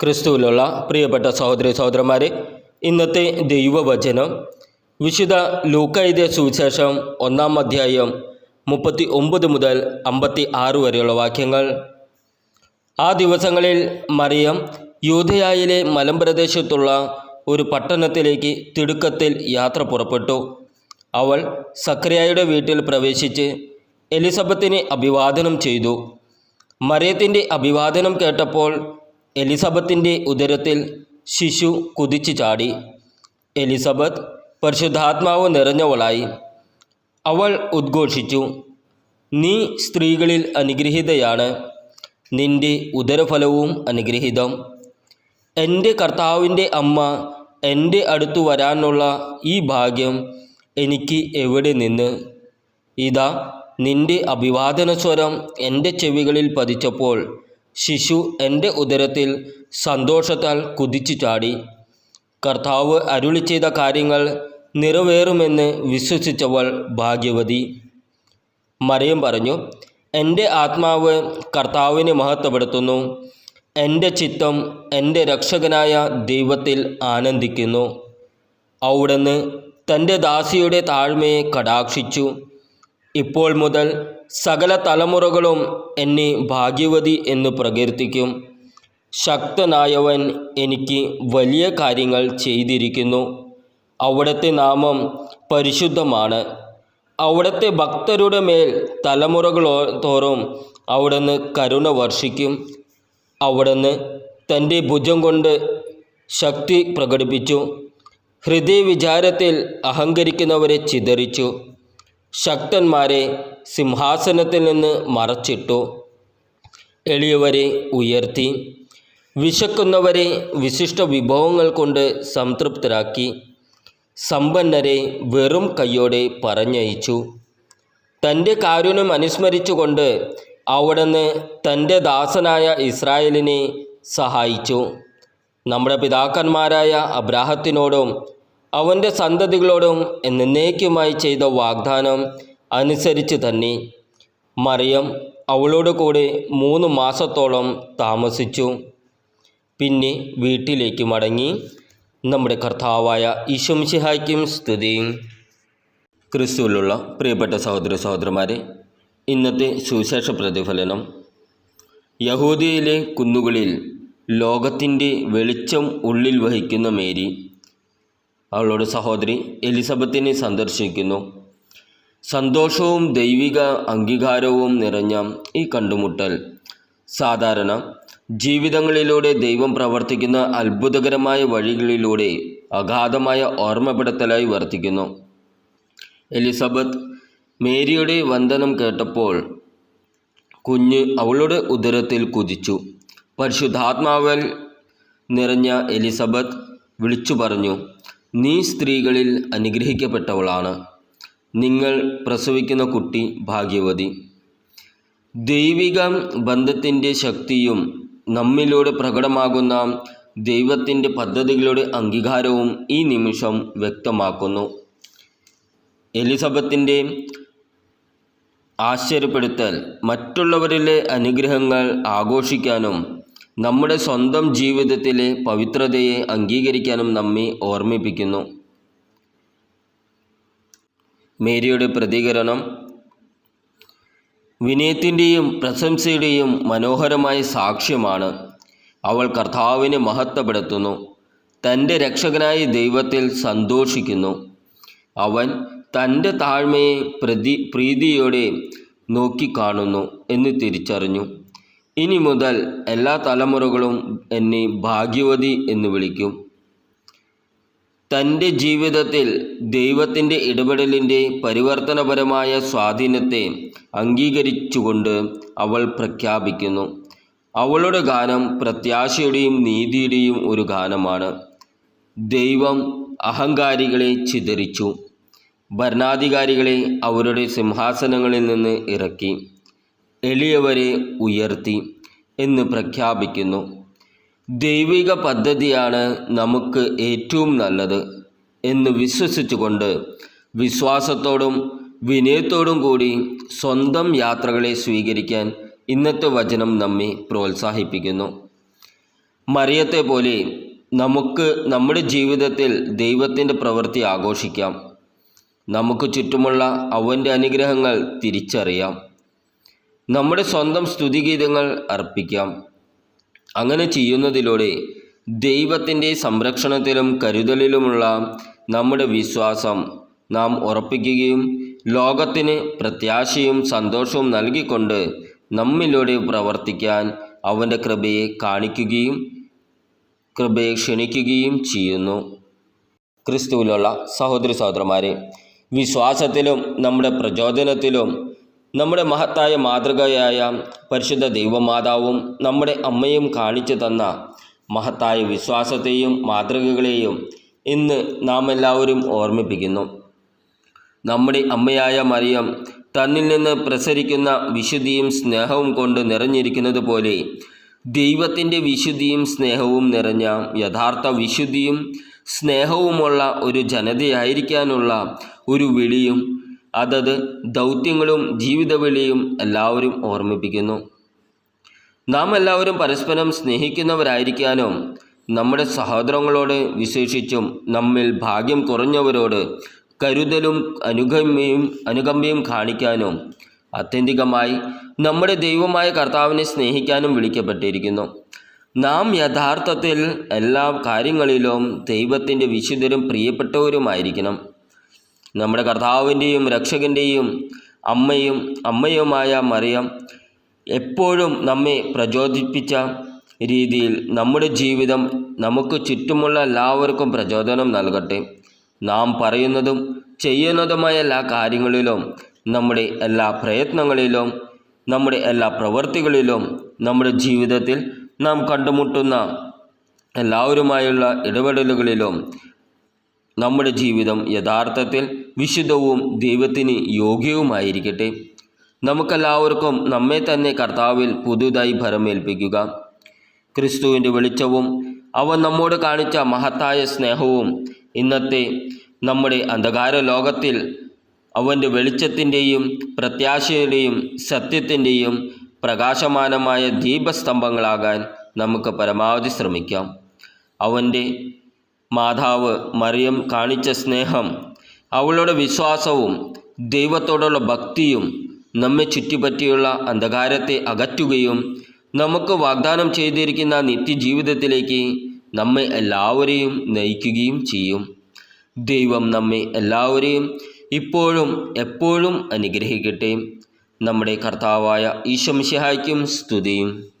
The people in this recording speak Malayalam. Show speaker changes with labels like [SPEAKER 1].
[SPEAKER 1] ക്രിസ്തുവിലുള്ള പ്രിയപ്പെട്ട സഹോദരി സഹോദരന്മാരെ ഇന്നത്തെ ദൈവവചനം വിശുദ്ധ ലൂക്കൈദ്യ സുവിശേഷം ഒന്നാം അധ്യായം മുപ്പത്തി ഒമ്പത് മുതൽ അമ്പത്തി ആറ് വരെയുള്ള വാക്യങ്ങൾ. ആ ദിവസങ്ങളിൽ മറിയം യൂതയായിലെ മലമ്പ്രദേശത്തുള്ള ഒരു പട്ടണത്തിലേക്ക് തിടുക്കത്തിൽ യാത്ര പുറപ്പെട്ടു. അവൾ സക്രിയായുടെ വീട്ടിൽ പ്രവേശിച്ച് എലിസബത്തിനെ അഭിവാദനം ചെയ്തു. മറിയത്തിന്റെ അഭിവാദനം കേട്ടപ്പോൾ എലിസബത്തിന്റെ ഉദരത്തിൽ ശിശു കുതിച്ചു ചാടി. എലിസബത്ത് പരിശുദ്ധാത്മാവ് നിറഞ്ഞവളായി. അവൾ ഉദ്ഘോഷിച്ചു നീ സ്ത്രീകളിൽ അനുഗ്രഹീതയാണ്. നിന്റെ ഉദരഫലവും അനുഗ്രഹീതം. എന്റെ കർത്താവിന്റെ അമ്മ എന്റെ അടുത്തു വരാനുള്ള ഈ ഭാഗ്യം എനിക്ക് എവിടെ നിന്ന്? ഇതാ നിന്റെ അഭിവാദന സ്വരം എന്റെ ചെവികളിൽ പതിച്ചപ്പോൾ ശിശു എന്റെ ഉദരത്തിൽ സന്തോഷത്താൽ കുതിച്ചു ചാടി. കർത്താവ് അരുളി ചെയ്ത കാര്യങ്ങൾ നിറവേറുമെന്ന് വിശ്വസിച്ചവൾ ഭാഗ്യവതി. മറിയം പറഞ്ഞു എന്റെ ആത്മാവ് കർത്താവിനെ മഹത്വപ്പെടുത്തുന്നു. എന്റെ ചിത്തം എന്റെ രക്ഷകനായ ദൈവത്തിൽ ആനന്ദിക്കുന്നു. അവിടുന്ന് തന്റെ ദാസിയുടെ താഴ്മയെ കടാക്ഷിച്ചു. ഇപ്പോൾ മുതൽ സകല തലമുറകളും എന്നെ ഭാഗ്യവതി എന്ന് പ്രകീർത്തിക്കും. ശക്തനായവൻ എനിക്ക് വലിയ കാര്യങ്ങൾ ചെയ്തിരിക്കുന്നു. അവിടുത്തെ നാമം പരിശുദ്ധമാണ്. അവിടുത്തെ ഭക്തരുടെ മേൽ തലമുറകളോ തോറും അവിടുന്ന് കരുണ വർഷിക്കും. അവിടുന്ന് തന്റെ ഭുജം കൊണ്ട് ശക്തി പ്രകടിപ്പിച്ചു. ഹൃദയവിചാരത്തിൽ അഹങ്കരിക്കുന്നവരെ ചിതറിച്ചു. ശക്തന്മാരെ സിംഹാസനത്തിൽ നിന്ന് മറച്ചിട്ടു. എളിയവരെ ഉയർത്തി. വിശക്കുന്നവരെ വിശിഷ്ട വിഭവങ്ങൾ കൊണ്ട് സംതൃപ്തരാക്കി. സമ്പന്നരെ വെറും കൈയോടെ പറഞ്ഞയച്ചു. തന്റെ കാരുണ്യം അനുസ്മരിച്ചുകൊണ്ട് അവിടുന്ന് തന്റെ ദാസനായ ഇസ്രായേലിനെ സഹായിച്ചു. നമ്മുടെ പിതാക്കന്മാരായ അബ്രാഹത്തിനോടും അവന്റെ സന്തതികളോടും എന്നേക്കുമായി ചെയ്ത വാഗ്ദാനം അനുസരിച്ച് തന്നെ. മറിയം അവളോട് കൂടെ മൂന്ന് മാസത്തോളം താമസിച്ചു. പിന്നെ വീട്ടിലേക്ക് മടങ്ങി. നമ്മുടെ കർത്താവായ ഈശംഷിഹായ്ക്കും സ്തുതി. ക്രിസ്തുവിലുള്ള പ്രിയപ്പെട്ട സഹോദര സഹോദരന്മാരെ ഇന്നത്തെ സുവിശേഷ പ്രതിഫലനം. യഹൂദിയയിലെ കുന്നുകളിൽ ലോകത്തിന്റെ വെളിച്ചം ഉള്ളിൽ വഹിക്കുന്ന മേരി. അവളോട് സഹോദരി എലിസബത്തിനെ സന്ദർശിക്കുന്നു. സന്തോഷവും ദൈവിക അംഗീകാരവും നിറഞ്ഞ ഈ കണ്ടുമുട്ടൽ. സാധാരണ ജീവിതങ്ങളിലൂടെ ദൈവം പ്രവർത്തിക്കുന്ന അത്ഭുതകരമായ വഴികളിലൂടെ അഗാധമായ ഓർമ്മപ്പെടുത്തലായി വർത്തിക്കുന്നു. എലിസബത്ത് മേരിയുടെ വന്ദനം കേട്ടപ്പോൾ കുഞ്ഞ് അവളുടെ ഉദരത്തിൽ കുതിച്ചു. പരിശുദ്ധാത്മാവൽ നിറഞ്ഞ എലിസബത്ത് വിളിച്ചു പറഞ്ഞു നീ സ്ത്രീകളിൽ അനുഗ്രഹിക്കപ്പെട്ടവളാണ്. നിങ്ങൾ പ്രസവിക്കുന്ന കുട്ടി ഭാഗ്യവതി. ദൈവിക ബന്ധത്തിന്റെ ശക്തിയും നമ്മിലൂടെ പ്രകടമാകുന്ന ദൈവത്തിന്റെ പദ്ധതികളുടെ അംഗീകാരവും ഈ നിമിഷം വ്യക്തമാക്കുന്നു. എലിസബത്തിന്റെ ആശ്ചര്യപ്പെടുത്തൽ മറ്റുള്ളവരിലെ അനുഗ്രഹങ്ങൾ ആഘോഷിക്കാനും നമ്മുടെ സ്വന്തം ജീവിതത്തിലെ പവിത്രതയെ അംഗീകരിക്കാനും നമ്മെ ഓർമ്മിപ്പിക്കുന്നു. മേരിയുടെ പ്രതികരണം. വിനയത്തിന്റെയും പ്രശംസയുടെയും മനോഹരമായ സാക്ഷ്യമാണ് അവൾ കർത്താവിനെ മഹത്വപ്പെടുത്തുന്നു. തന്റെ രക്ഷകനായ ദൈവത്തിൽ സന്തോഷിക്കുന്നു. അവൻ തന്റെ താഴ്മയെ പ്രതി പ്രീതിയോടെ നോക്കിക്കാണുന്നു എന്ന് തിരിച്ചറിഞ്ഞു. ഇനി മുതൽ എല്ലാ തലമുറകളും എന്നെ ഭാഗ്യവതി എന്ന് വിളിക്കും. തന്റെ ജീവിതത്തിൽ ദൈവത്തിന്റെ ഇടപെടലിന്റെ പരിവർത്തനപരമായ സ്വാധീനത്തെ അംഗീകരിച്ചുകൊണ്ട് അവൾ പ്രഖ്യാപിക്കുന്നു. അവളുടെ ഗാനം പ്രത്യാശയുടെയും നീതിയുടെയും ഒരു ഗാനമാണ്. ദൈവം അഹങ്കാരികളെ ചിതറിച്ചു. ഭരണാധികാരികളെ അവരുടെ സിംഹാസനങ്ങളിൽ നിന്ന് ഇറക്കി. എളിയവരെ ഉയർത്തി എന്ന് പ്രഖ്യാപിക്കുന്നു. ദൈവിക പദ്ധതിയാണ് നമുക്ക് ഏറ്റവും നല്ലത് എന്ന് വിശ്വസിച്ചുകൊണ്ട് വിശ്വാസത്തോടും വിനയത്തോടും കൂടി സ്വന്തം യാത്രകളെ സ്വീകരിക്കാൻ ഇന്നത്തെ വചനം നമ്മെ പ്രോത്സാഹിപ്പിക്കുന്നു. മറിയത്തെ പോലെ നമുക്ക് നമ്മുടെ ജീവിതത്തിൽ ദൈവത്തിന്റെ പ്രവൃത്തി ആഘോഷിക്കാം. നമുക്ക് ചുറ്റുമുള്ള അവന്റെ അനുഗ്രഹങ്ങൾ തിരിച്ചറിയാം. നമ്മുടെ സ്വന്തം സ്തുതിഗീതങ്ങൾ അർപ്പിക്കാം. അങ്ങനെ ചെയ്യുന്നതിലൂടെ ദൈവത്തിന്റെ സംരക്ഷണത്തിലും കരുതലിലുമുള്ള നമ്മുടെ വിശ്വാസം നാം ഉറപ്പിക്കുകയും ലോകത്തിന് പ്രത്യാശയും സന്തോഷവും നൽകിക്കൊണ്ട് നമ്മിലൂടെ പ്രവർത്തിക്കാൻ അവന്റെ കൃപയെ കാണിക്കുകയും കൃപയെ ക്ഷണിക്കുകയും ചെയ്യുന്നു. ക്രിസ്തുവിലുള്ള സഹോദരി സഹോദരന്മാരെ വിശ്വാസത്തിലും നമ്മുടെ പ്രചോദനത്തിലും നമ്മുടെ മഹത്തായ മാതൃകയായ പരിശുദ്ധ ദൈവമാതാവും നമ്മുടെ അമ്മയും കാണിച്ചു തന്ന മഹത്തായ വിശ്വാസത്തെയും മാതൃകകളെയും ഇന്ന് നാം എല്ലാവരും ഓർമ്മിപ്പിക്കുന്നു. നമ്മുടെ അമ്മയായ മറിയം തന്നിൽ നിന്ന് പ്രസരിക്കുന്ന വിശുദ്ധിയും സ്നേഹവും കൊണ്ട് നിറഞ്ഞിരിക്കുന്നത് പോലെ ദൈവത്തിന്റെ വിശുദ്ധിയും സ്നേഹവും നിറഞ്ഞ യഥാർത്ഥ വിശുദ്ധിയും സ്നേഹവുമുള്ള ഒരു ജനതയായിരിക്കാനുള്ള ഒരു വിളിയും അതത് ദൗത്യങ്ങളും ജീവിതവിളിയും എല്ലാവരും ഓർമ്മിപ്പിക്കുന്നു. നാം എല്ലാവരും പരസ്പരം സ്നേഹിക്കുന്നവരായിരിക്കാനും നമ്മുടെ സഹോദരങ്ങളോട് വിശേഷിച്ചും നമ്മിൽ ഭാഗ്യം കുറഞ്ഞവരോട് കരുതലും അനുകമ്പയും അനുകമ്പയും കാണിക്കാനും ആത്യന്തികമായി നമ്മുടെ ദൈവമായ കർത്താവിനെ സ്നേഹിക്കാനും വിളിക്കപ്പെട്ടിരിക്കുന്നു. നാം യഥാർത്ഥത്തിൽ എല്ലാ കാര്യങ്ങളിലും ദൈവത്തിന്റെ വിശുദ്ധരും പ്രിയപ്പെട്ടവരുമായിരിക്കണം. നമ്മുടെ കർത്താവിന്റെയും രക്ഷകന്റെയും അമ്മയും അമ്മയുമായ മറിയം എപ്പോഴും നമ്മെ പ്രചോദിപ്പിച്ച രീതിയിൽ നമ്മുടെ ജീവിതം നമുക്ക് ചുറ്റുമുള്ള എല്ലാവർക്കും പ്രചോദനം നൽകട്ടെ. നാം പറയുന്നതും ചെയ്യുന്നതുമായ എല്ലാ കാര്യങ്ങളിലും നമ്മുടെ എല്ലാ പ്രയത്നങ്ങളിലും നമ്മുടെ എല്ലാ പ്രവൃത്തികളിലും നമ്മുടെ ജീവിതത്തിൽ നാം കണ്ടുമുട്ടുന്ന എല്ലാവരുമായുള്ള ഇടപെടലുകളിലും നമ്മുടെ ജീവിതം യഥാർത്ഥത്തിൽ വിശുദ്ധവും ദൈവത്തിന് യോഗ്യവുമായിരിക്കട്ടെ. നമുക്കെല്ലാവർക്കും നമ്മെ തന്നെ കർത്താവിൽ പുതുതായി ഭരമേൽപ്പിക്കുക. ക്രിസ്തുവിന്റെ വെളിച്ചവും അവൻ നമ്മോട് കാണിച്ച മഹത്തായ സ്നേഹവും ഇന്നത്തെ നമ്മുടെ അന്ധകാര ലോകത്തിൽ അവന്റെ വെളിച്ചത്തിന്റെയും പ്രത്യാശയുടെയും സത്യത്തിന്റെയും പ്രകാശമാനമായ ദീപസ്തംഭങ്ങളാകാൻ നമുക്ക് പരമാവധി ശ്രമിക്കാം. അവന്റെ മാതാവ് മറിയം കാണിച്ച സ്നേഹം അവളുടെ വിശ്വാസവും ദൈവത്തോടുള്ള ഭക്തിയും നമ്മെ ചുറ്റിപ്പറ്റിയുള്ള അന്ധകാരത്തെ അകറ്റുകയും നമുക്ക് വാഗ്ദാനം ചെയ്തിരിക്കുന്ന നിത്യജീവിതത്തിലേക്ക് നമ്മെ എല്ലാവരെയും നയിക്കുകയും ചെയ്യും. ദൈവം നമ്മെ എല്ലാവരെയും ഇപ്പോഴും എപ്പോഴും അനുഗ്രഹിക്കട്ടെ. നമ്മുടെ കർത്താവായ ഈശംശിഹായ്ക്കും സ്തുതിയും.